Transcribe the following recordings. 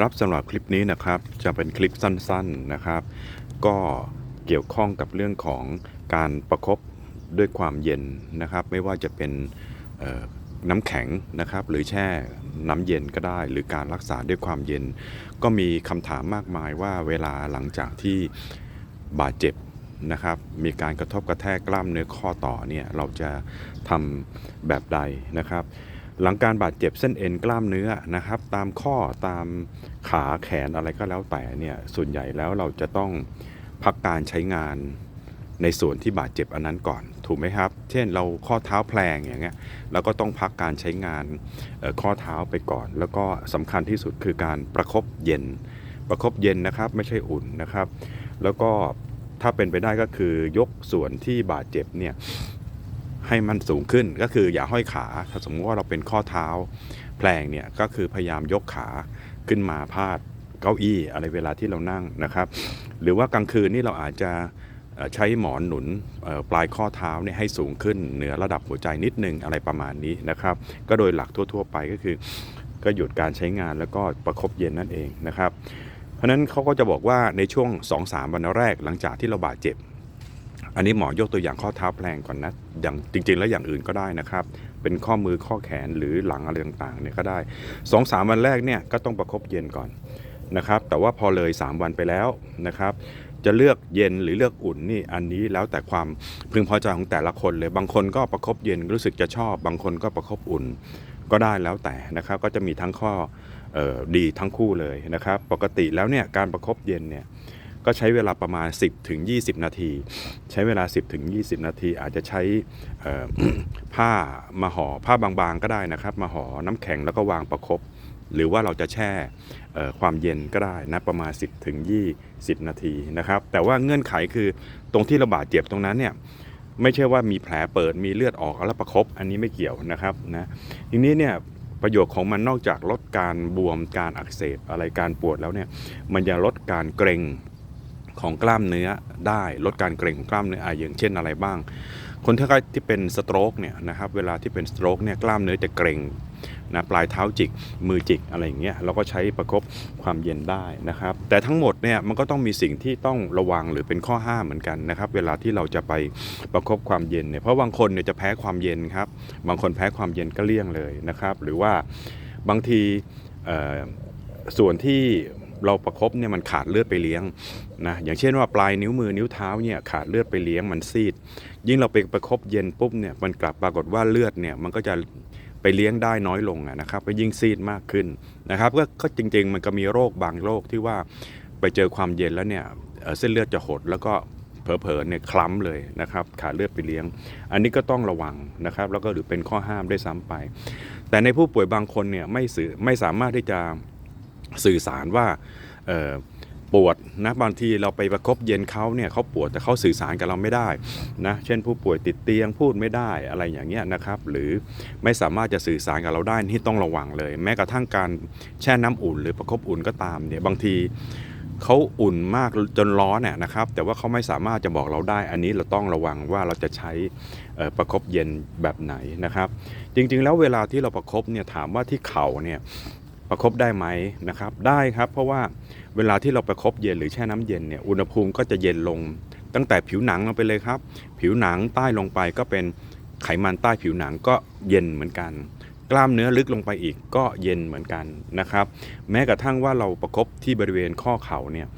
ครับสำหรับคลิปนี้นะครับจะเป็นคลิปสั้นๆนะครับ ก็เกี่ยวข้องกับเรื่องของการประครบด้วยความเย็นนะครับ ไม่ว่าจะเป็นน้ำแข็งนะครับ หรือแช่น้ำเย็นก็ได้ หรือการรักษาด้วยความเย็น ก็มีคำถามมากมายว่าเวลาหลังจากที่บาดเจ็บนะครับมีการกระทบกระแทกกล้ามเนื้อข้อต่อเนี่ยเราจะทำแบบใดนะครับ หลังการบาดเจ็บเส้นเอ็นกล้ามเนื้อนะครับ ตามข้อตามขาแขนอะไรก็แล้วแต่เนี่ยส่วนใหญ่แล้วเราจะต้องพักการใช้งานในส่วนที่บาดเจ็บอันนั้นก่อน ถูกไหมครับ เช่นเราข้อเท้าแพลงอย่างเงี้ยเราก็ต้องพักการใช้งานข้อเท้าไปก่อน แล้วก็สำคัญที่สุดคือการประคบเย็น ประคบเย็นนะครับไม่ใช่อุ่นนะครับ แล้วก็ถ้าเป็นไปได้ก็คือยกส่วนที่บาดเจ็บเนี่ย ให้มันสูงขึ้นก็คืออย่าห้อยขา ถ้าสมมติว่าเราเป็นข้อเท้าแพลงเนี่ยก็คือพยายามยกขาขึ้นมาพาดเก้าอี้อะไรเวลาที่เรานั่งนะครับ หรือว่ากลางคืนนี่เราอาจจะใช้หมอนหนุนปลายข้อเท้าเนี่ยให้สูงขึ้นเหนือระดับหัวใจนิดนึงอะไรประมาณนี้นะครับ ก็โดยหลักทั่ว ๆ ไปก็คือ ก็หยุดการใช้งานแล้วก็ประคบเย็นนั่นเองนะครับ เพราะฉะนั้นเขาก็จะบอกว่าในช่วง 2-3 วันแรกหลังจากที่เราบาดเจ็บ อันนี้หมอยกตัวอย่างข้อเท้าแพลงก่อนนะอย่างจริง ๆ แล้วอย่างอื่นก็ได้นะครับ เป็นข้อมือข้อแขนหรือหลังอะไรต่างๆเนี่ยก็ได้สองสามวันแรกเนี่ยก็ต้องประคบเย็นก่อนนะครับ แต่ว่าพอเลย 3 วันไปแล้วนะครับ จะเลือกเย็นหรือเลือกอุ่นนี่อันนี้แล้วแต่ความพึงพอใจของแต่ละคนเลย บางคนก็ประคบเย็นรู้สึกจะชอบ บางคนก็ประคบอุ่นก็ได้แล้วแต่นะครับ ก็จะมีทั้งข้อออดีทั้งคู่เลยนะครับ ปกติแล้วเนี่ยการประคบเย็นเนี่ย ก็ใช้เวลาประมาณ 10ถึง20 นาที ใช้เวลา 10ถึง20 นาที อาจจะใช้ผ้ามาห่อผ้าบางๆก็ได้นะครับ มาห่อน้ำแข็งแล้วก็วางประคบหรือว่าเราจะแช่ความเย็นก็ได้นะประมาณ 10ถึง20 นาทีนะครับ แต่ว่าเงื่อนไขคือตรงที่ราบาดเจ็บตรงนั้นเนี่ยไม่ใช่ว่ามีแผลเปิดมีเลือดออกแล้วประคบอันนี้ไม่เกี่ยวนะครับนะทีนี้เนี่ยประโยชน์ของมันนอกจากลดการบวมการอักเสบอะไรการปวดแล้วเนี่ยมันจะลดการเกร็ง ของกล้ามเนื้อได้ลดการเกร็งของกล้ามเนื้ออย่างเช่นอะไรบ้าง คนที่ที่เป็นสโตรกเนี่ยนะครับเวลาที่เป็นสโตรกเนี่ยกล้ามเนื้อจะเกร็งนะปลายเท้าจิกมือจิกอะไรอย่างเงี้ยเราก็ใช้ประคบความเย็นได้นะครับ แต่ทั้งหมดเนี่ยมันก็ต้องมีสิ่งที่ต้องระวังหรือเป็นข้อห้ามเหมือนกันนะครับ เวลาที่เราจะไปประคบความเย็นเนี่ยเพราะบางคนเนี่ยจะแพ้ความเย็นครับบางคนแพ้ความเย็นก็เลี่ยงเลยนะครับ หรือว่าบางทีส่วนที่ เราประคบเนี่ยมันขาดเลือดไปเลี้ยงนะอย่างเช่นว่าปลายนิ้วมือนิ้วเท้าเนี่ยขาดเลือดไปเลี้ยงมันซีด ยิ่งเราไปประคบเย็นปุ๊บเนี่ยมันกลับปรากฏว่าเลือดเนี่ยมันก็จะไปเลี้ยงได้น้อยลงนะครับก็ยิ่งซีดมากขึ้นนะครับก็จริง ๆ มันก็มีโรคบางโรคที่ว่าไปเจอความเย็นแล้วเนี่ยเส้นเลือดจะหดแล้วก็เผลอๆเนี่ยคล้ำเลยนะครับขาดเลือดไปเลี้ยง อันนี้ก็ต้องระวังนะครับแล้วก็หรือเป็นข้อห้ามได้ซ้ำไป แต่ในผู้ป่วยบางคนเนี่ยไม่สื่อไม่สามารถที่จะ สื่อสารว่าปวดนะบางทีเราไปประคบเย็นเขาเนี่ยเขาปวดแต่เขาสื่อสารกับเราไม่ได้นะเช่นผู้ป่วยติดเตียงพูดไม่ได้อะไรอย่างเงี้ยนะครับหรือไม่สามารถจะสื่อสารกับเราได้ที่ต้องระวังเลย แม้กระทั่งการแช่น้ำอุ่น หรือประคบอุ่นก็ตามเนี่ยบางทีเขาอุ่นมากจนร้อนเนี่ยนะครับแต่ว่าเขาไม่สามารถจะบอกเราได้ อันนี้เราต้องระวังว่าเราจะใช้ประคบเย็นแบบไหนนะครับ จริงๆ แล้วเวลาที่เราประคบเนี่ยถามว่าที่เข่าเนี่ย ประคบได้ไหมนะครับ ได้ครับเพราะว่าเวลาที่เราประคบเย็นหรือแช่น้ำเย็นเนี่ยอุณหภูมิก็จะเย็นลง ตั้งแต่ผิวหนังลงไปเลยครับ ผิวหนังใต้ลงไปก็เป็นไขมันใต้ผิวหนังก็เย็นเหมือนกัน กล้ามเนื้อลึกลงไปอีกก็เย็นเหมือนกันนะครับ แม้กระทั่งว่าเราประคบที่บริเวณข้อเข่าเนี่ย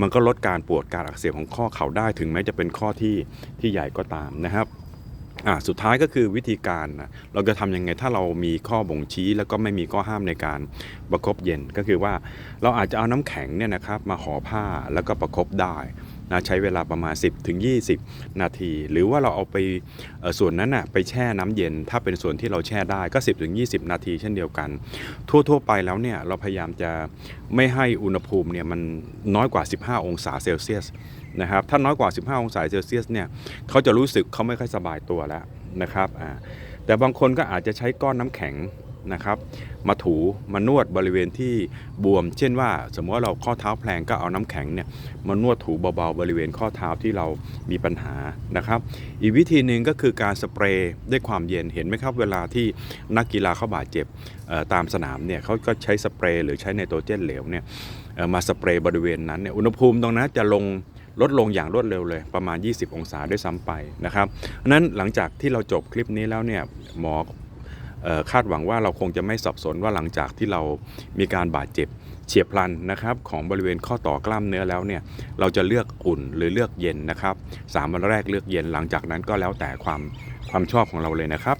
มันก็ลดการปวดการอักเสบของข้อเข่าได้ถึงแม้จะเป็นข้อที่ที่ใหญ่ก็ตามนะครับ อ่าสุดท้ายก็คือวิธีการนะเราจะทำยังไงถ้าเรามีข้อบ่งชี้ แล้วก็ไม่มีข้อห้ามในการประคบเย็นก็คือว่าเราอาจจะเอาน้ำแข็งเนี่ยนะครับมาห่อผ้าแล้วก็ประคบได้ นะใช้เวลาประมาณ 10ถึง20 นาที หรือว่าเราเอาไปส่วนนั้นน่ะไปแช่น้ำเย็น ถ้าเป็นส่วนที่เราแช่ได้ก็ 10ถึง20 นาทีเช่นเดียวกัน ทั่วๆไปแล้วเนี่ยเราพยายามจะไม่ให้อุณหภูมิเนี่ยมันน้อยกว่า 15 องศาเซลเซียสนะครับถ้าน้อยกว่า 15 องศาเซลเซียสเนี่ยเขาจะรู้สึกเขาไม่ค่อยสบายตัวแล้วนะครับแต่บางคนก็อาจจะใช้ก้อนน้ำแข็ง นะครับ มาถูมานวดบริเวณที่บวม เช่นว่า สมมติว่าเราข้อเท้าแพลงก็เอาน้ำแข็งเนี่ยมานวดถูเบาๆบริเวณข้อเท้าที่เรามีปัญหานะครับ อีกวิธีหนึ่งก็คือการสเปรย์ด้วยความเย็นเห็นไหมครับ เวลาที่นักกีฬาเขาบาดเจ็บตามสนามเนี่ยเขาก็ใช้สเปรย์หรือใช้ไนโตรเจนเหลวเนี่ยมาสเปรย์บริเวณนั้นเนี่ยอุณหภูมิตรงนั้นจะลงลดลงอย่างรวดเร็วเลยประมาณ 20 องศาด้วยซ้ำไปนะครับนั้นหลังจากที่เราจบคลิปนี้แล้วเนี่ยหมอ คาดหวังว่าเราคงจะไม่สับสนว่าหลังจากที่เรามีการบาดเจ็บเฉียบพลันนะครับของบริเวณข้อต่อกล้ามเนื้อแล้วเนี่ยเราจะเลือกอุ่นหรือเลือกเย็นนะครับสามวันแรกเลือกเย็นหลังจากนั้นก็แล้วแต่ความความชอบของเราเลยนะครับ